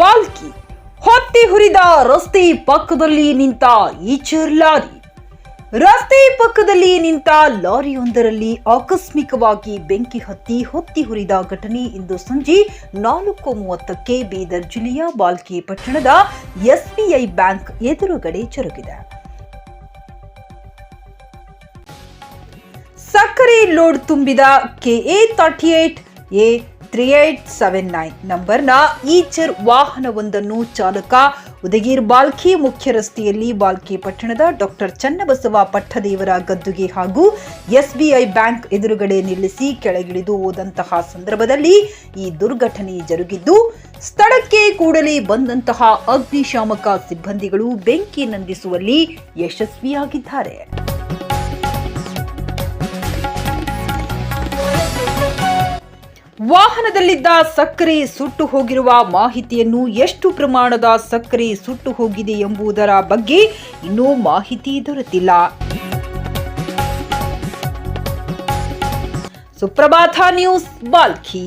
ಹೊತ್ತಿ ಹುರಿದ ರಸ್ತೆ ಪಕ್ಕದಲ್ಲಿ ನಿಂತ ಈಚರ್ ಲಾರಿ. ರಸ್ತೆ ಪಕ್ಕದಲ್ಲಿ ನಿಂತ ಲಾರಿಯೊಂದರಲ್ಲಿ ಆಕಸ್ಮಿಕವಾಗಿ ಬೆಂಕಿ ಹತ್ತಿ ಹೊತ್ತಿ ಹುರಿದ ಘಟನೆ ಇಂದು ಸಂಜೆ ನಾಲ್ಕು ಮೂವತ್ತಕ್ಕೆ ಬೀದರ್ ಜಿಲ್ಲೆಯ ಬಾಲ್ಕಿ ಪಟ್ಟಣದ ಎಸ್ಬಿಐ ಬ್ಯಾಂಕ್ ಎದುರುಗಡೆ ಜರುಗಿದೆ. ಸಕ್ಕರೆ ಲೋಡ್ ತುಂಬಿದ KA thirty eight A three eight seven nine ನಂಬರ್ನ ಈಚರ್ ವಾಹನವೊಂದನ್ನು ಚಾಲಕ ಉದಗೀರ್ ಬಾಲ್ಕಿ ಮುಖ್ಯ ರಸ್ತೆಯಲ್ಲಿ ಬಾಲ್ಕಿ ಪಟ್ಟಣದ ಡಾಕ್ಟರ್ ಚನ್ನಬಸವ ಪಟ್ಟದೇವರ ಗದ್ದುಗೆ ಹಾಗೂ ಎಸ್ಬಿಐ ಬ್ಯಾಂಕ್ ಎದುರುಗಡೆ ನಿಲ್ಲಿಸಿ ಕೆಳಗಿಳಿದು ಹೋದಂತಹ ಸಂದರ್ಭದಲ್ಲಿ ಈ ದುರ್ಘಟನೆ ಜರುಗಿದ್ದು ಸ್ಥಳಕ್ಕೆ ಕೂಡಲೇ ಬಂದಂತಹ ಅಗ್ನಿಶಾಮಕ ಸಿಬ್ಬಂದಿಗಳು ಬೆಂಕಿ ನಂದಿಸುವಲ್ಲಿ ಯಶಸ್ವಿಯಾಗಿದ್ದಾರೆ ವಾಹನದಲ್ಲಿದ್ದ ಸಕ್ಕರೆ ಸುಟ್ಟು ಹೋಗಿರುವ ಮಾಹಿತಿಯನ್ನು ಎಷ್ಟು ಪ್ರಮಾಣದ ಸಕ್ಕರೆ ಸುಟ್ಟು ಹೋಗಿದೆ ಎಂಬುದರ ಬಗ್ಗೆ ಇನ್ನೂ ಮಾಹಿತಿ ದೊರೆತಿಲ್ಲ. ಸುಪ್ರಭಾತ ನ್ಯೂಸ್, ಬಾಲ್ಕಿ.